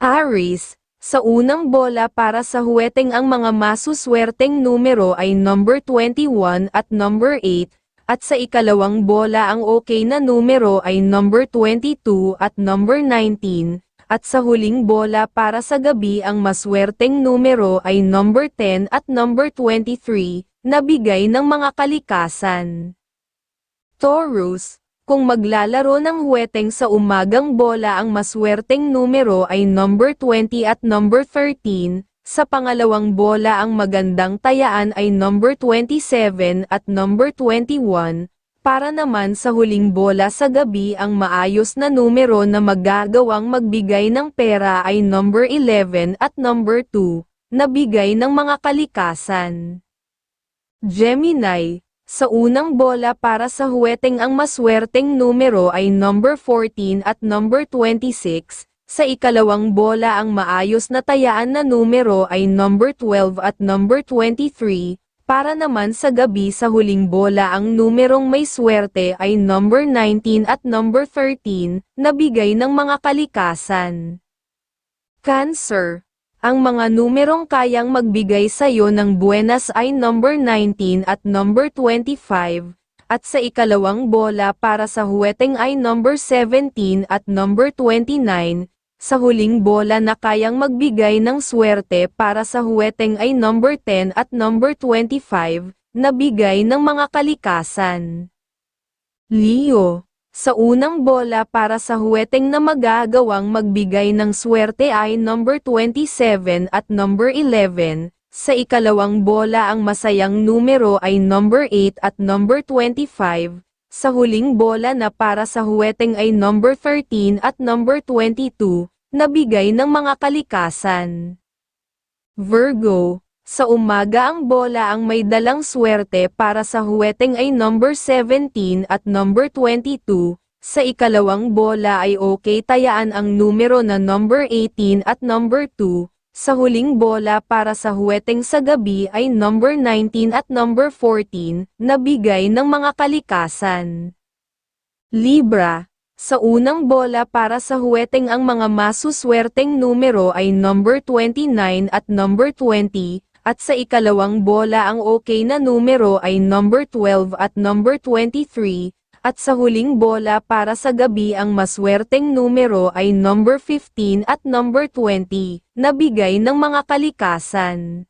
Aris, sa unang bola para sa huweteng ang mga masuswerteng numero ay number 21 at number 8, at sa ikalawang bola ang okay na numero ay number 22 at number 19, at sa huling bola para sa gabi ang maswerteng numero ay number 10 at number 23, na bigay ng mga kalikasan. Taurus, kung maglalaro ng huweteng sa umagang bola ang maswerteng numero ay number 20 at number 13, sa pangalawang bola ang magandang tayaan ay number 27 at number 21, para naman sa huling bola sa gabi ang maayos na numero na magagawang magbigay ng pera ay number 11 at number 2, na bigay ng mga kalikasan. Gemini, sa unang bola para sa huweteng ang maswerteng numero ay number 14 at number 26, sa ikalawang bola ang maayos na tayaan na numero ay number 12 at number 23, para naman sa gabi sa huling bola ang numerong may swerte ay number 19 at number 13, na bigay ng mga kalikasan. Cancer ang mga numerong kayang magbigay sa iyo ng buenas ay number 19 at number 25, at sa ikalawang bola para sa huweteng ay number 17 at number 29, sa huling bola na kayang magbigay ng swerte para sa huweteng ay number 10 at number 25, na bigay ng mga kalikasan. Leo sa unang bola para sa huweteng na magagawang magbigay ng swerte ay number 27 at number 11, sa ikalawang bola ang masayang numero ay number 8 at number 25, sa huling bola na para sa huweteng ay number 13 at number 22, na bigay ng mga kalikasan. Virgo, sa umaga ang bola ang may dalang swerte para sa huweteng ay number 17 at number 22, sa ikalawang bola ay okay tayaan ang numero na number 18 at number 2, sa huling bola para sa huweteng sa gabi ay number 19 at number 14, na bigay ng mga kalikasan. Libra, sa unang bola para sa huweteng ang mga masuswerteng numero ay number 29 at number 20, at sa ikalawang bola ang okay na numero ay number 12 at number 23, at sa huling bola para sa gabi ang maswerteng numero ay number 15 at number 20, na bigay ng mga kalikasan.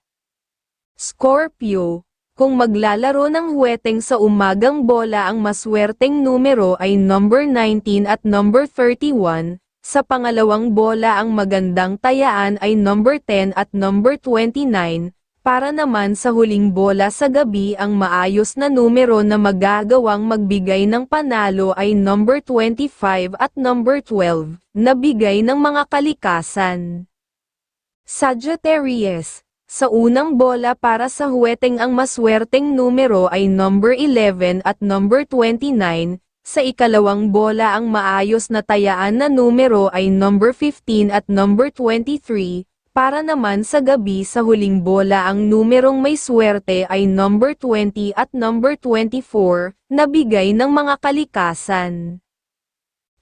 Scorpio, kung maglalaro ng huweteng sa umagang bola ang maswerteng numero ay number 19 at number 31, sa pangalawang bola ang magandang tayaan ay number 10 at number 29, para naman sa huling bola sa gabi ang maayos na numero na magagawang magbigay ng panalo ay number 25 at number 12, na bigay ng mga kalikasan. Sagittarius, sa unang bola para sa huweteng ang maswerteng numero ay number 11 at number 29, sa ikalawang bola ang maayos na tayaan na numero ay number 15 at number 23, para naman sa gabi sa huling bola ang numerong may swerte ay number 20 at number 24, na bigay ng mga kalikasan.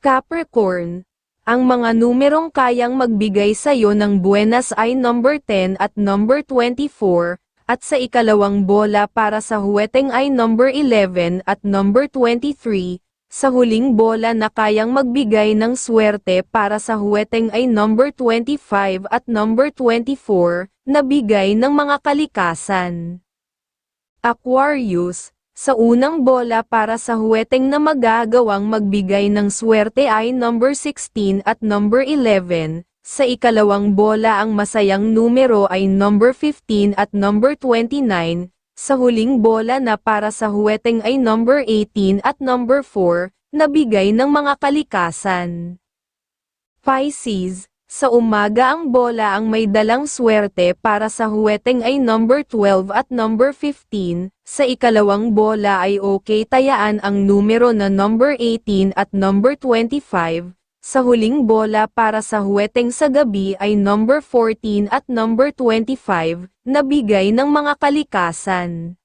Capricorn, ang mga numerong kayang magbigay sa iyo ng buenas ay number 10 at number 24, at sa ikalawang bola para sa huweteng ay number 11 at number 23, sa huling bola na kayang magbigay ng swerte para sa huweteng ay number 25 at number 24, na bigay ng mga kalikasan. Aquarius, sa unang bola para sa huweteng na magagawang magbigay ng swerte ay number 16 at number 11, sa ikalawang bola ang masayang numero ay number 15 at number 29, sa huling bola na para sa huweteng ay number 18 at number 4, na bigay ng mga kalikasan. Pisces, sa umaga ang bola ang may dalang swerte para sa huweteng ay number 12 at number 15, sa ikalawang bola ay okay tayaan ang numero na number 18 at number 25, sa huling bola para sa huweteng sa gabi ay number 14 at number 25, na bigay ng mga kalikasan.